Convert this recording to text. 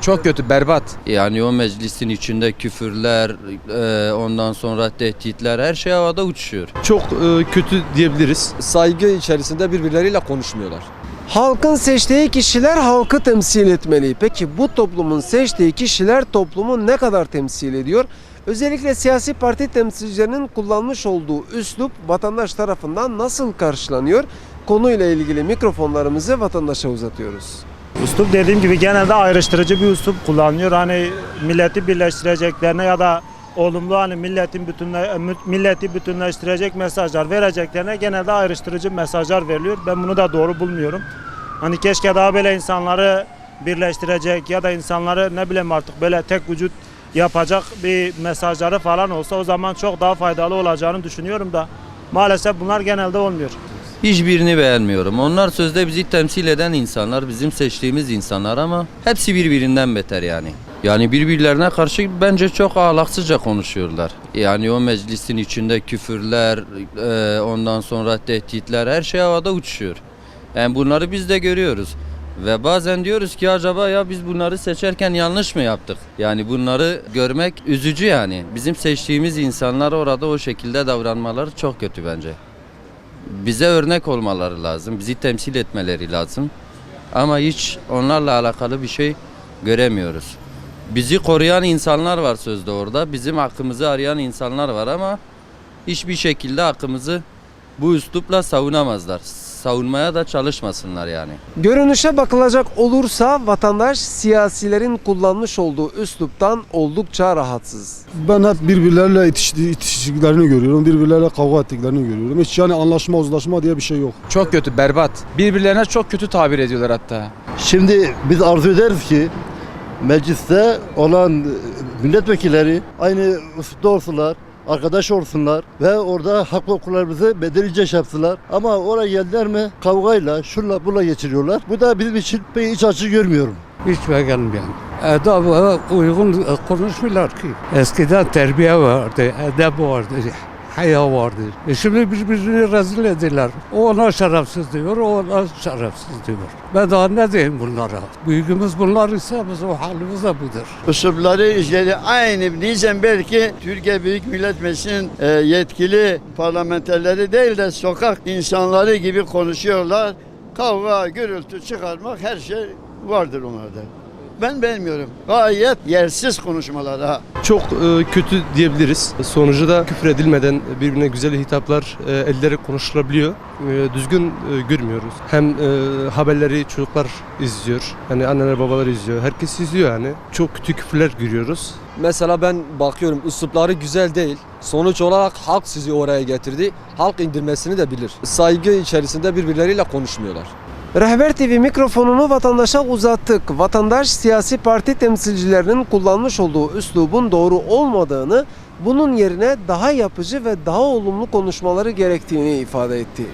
Çok kötü, berbat. Yani o meclisin içinde küfürler, e, ondan sonra tehditler her şey havada uçuşuyor. Çok e, kötü diyebiliriz. Saygı içerisinde birbirleriyle konuşmuyorlar. Halkın seçtiği kişiler halkı temsil etmeli. Peki bu toplumun seçtiği kişiler toplumu ne kadar temsil ediyor? Özellikle siyasi parti temsilcilerinin kullanmış olduğu üslup vatandaş tarafından nasıl karşılanıyor? Konuyla ilgili mikrofonlarımızı vatandaşa uzatıyoruz. Üslup dediğim gibi genelde ayrıştırıcı bir üslup kullanıyor. Hani milleti birleştireceklerine ya da olumlu hani milletin bütünle, milleti bütünleştirecek mesajlar vereceklerine genelde ayrıştırıcı mesajlar veriliyor. Ben bunu da doğru bulmuyorum. Hani keşke daha böyle insanları birleştirecek ya da insanları ne bileyim artık böyle tek vücut yapacak bir mesajları falan olsa o zaman çok daha faydalı olacağını düşünüyorum da maalesef bunlar genelde olmuyor. Hiçbirini beğenmiyorum. Onlar sözde bizi temsil eden insanlar, bizim seçtiğimiz insanlar ama hepsi birbirinden beter yani. Yani birbirlerine karşı bence çok ahlaksızca konuşuyorlar. Yani o meclisin içinde küfürler, e, ondan sonra tehditler her şey havada uçuşuyor. Yani bunları biz de görüyoruz. Ve bazen diyoruz ki acaba ya biz bunları seçerken yanlış mı yaptık? Yani bunları görmek üzücü yani. Bizim seçtiğimiz insanlar orada o şekilde davranmaları çok kötü bence bize örnek olmaları lazım. Bizi temsil etmeleri lazım. Ama hiç onlarla alakalı bir şey göremiyoruz. Bizi koruyan insanlar var sözde orada. Bizim hakkımızı arayan insanlar var ama hiçbir şekilde hakkımızı bu üslupla savunamazlar. Savunmaya da çalışmasınlar yani. Görünüşe bakılacak olursa vatandaş siyasilerin kullanmış olduğu üsluptan oldukça rahatsız. Ben hep birbirleriyle itişti, itiştiklerini görüyorum. Birbirleriyle kavga ettiklerini görüyorum. Hiç yani anlaşma uzlaşma diye bir şey yok. Çok kötü, berbat. Birbirlerine çok kötü tabir ediyorlar hatta. Şimdi biz arzu ederiz ki mecliste olan milletvekilleri aynı ısıtta olsunlar, arkadaş olsunlar ve orada haklı okullarımızı bedelice yapsınlar. Ama oraya geldiler mi kavgayla, şunla bunla geçiriyorlar. Bu da bizim için pek iç açı görmüyorum. Hiç beğenmiyorum. Edaba uygun konuşmuyorlar ki. Eskiden terbiye vardı, edep vardı, haya vardı. E şimdi birbirini rezil ediyorlar. O ona şerefsiz diyor, o ona şerefsiz diyor. Ben daha ne diyeyim bunlara? Büyüğümüz bunlar ise biz o halimiz de budur. Üslupları işleri aynı diyeceğim belki Türkiye Büyük Millet Meclisi'nin e, yetkili parlamenterleri değil de sokak insanları gibi konuşuyorlar. Kavga, gürültü çıkarmak her şey vardır onlarda. Ben beğenmiyorum. Gayet yersiz konuşmalar ha. Çok e, kötü diyebiliriz. Sonucu da küfür edilmeden birbirine güzel hitaplar e, edilerek konuşulabiliyor. E, düzgün e, görmüyoruz. Hem e, haberleri çocuklar izliyor. Hani anneler babalar izliyor. Herkes izliyor yani. Çok kötü küfürler görüyoruz. Mesela ben bakıyorum üslupları güzel değil. Sonuç olarak halk sizi oraya getirdi. Halk indirmesini de bilir. Saygı içerisinde birbirleriyle konuşmuyorlar. Rehber TV mikrofonunu vatandaşa uzattık. Vatandaş siyasi parti temsilcilerinin kullanmış olduğu üslubun doğru olmadığını, bunun yerine daha yapıcı ve daha olumlu konuşmaları gerektiğini ifade etti.